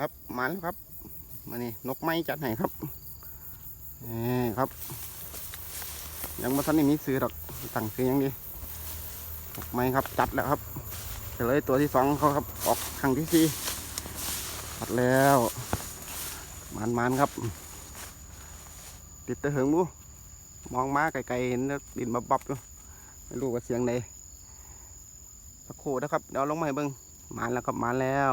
ครับมาแล้วครับมานี่นกไม้จัดให้ครับนี่ครับ ยังมาทันได้มีซื้อดอกตั้งซื้อยังดีนกไม้ครับจัดแล้วครับเฉลยตัวที่สองเขาครับออกครั้งที่สี่จัดแล้วมันมันครับ ติดตะเหิงบูมองมาไกลๆเห็นแล้วดินบับบับอยู่ไม่รู้ว่าเสียงใดสักครู่นะครับเดี๋ยวลงมาให้เบิ้งมาแล้วครับมาแล้ว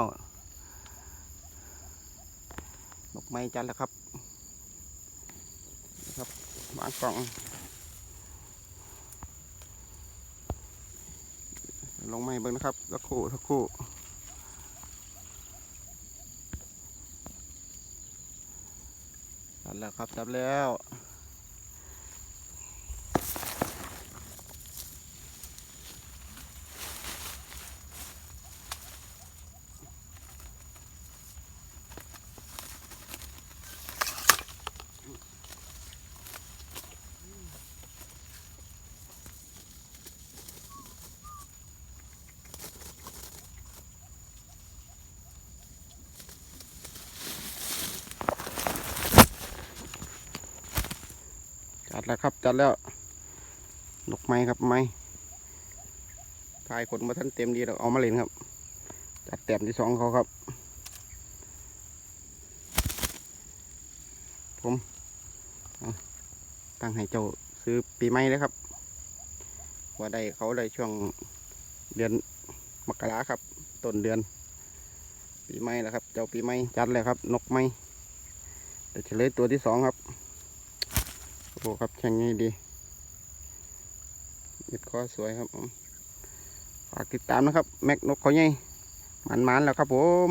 ดอกไม้จันแล้วครับ ครับวางกล่อง ลงไม้เบิ้งนะครับสักครู่สักครู่จันแล้วครับจับแล้ว จัดแล้วครับจัดแล้วนกไม้ครับไม้ทายขนมาท่านเต็มดีแล้วเอามาเล่นครับ จัดแต้มที่สองเขาครับ ผมตั้งให้เจ้าซื้อปีใหม่เลยครับว่าได้เขาได้ช่วงเดือนมกราครับต้นเดือน ปีใหม่แล้วครับ เจ้าปีใหม่จัดเลยครับ นกไม้เดี๋ยวเฉลยตัวที่สองครับ โอ้ครับแข่งง่ายดีเด็ดคอสวยครับผมฝากติดตามนะครับ แม็กนกเขาใหญ่มันๆแล้วครับผม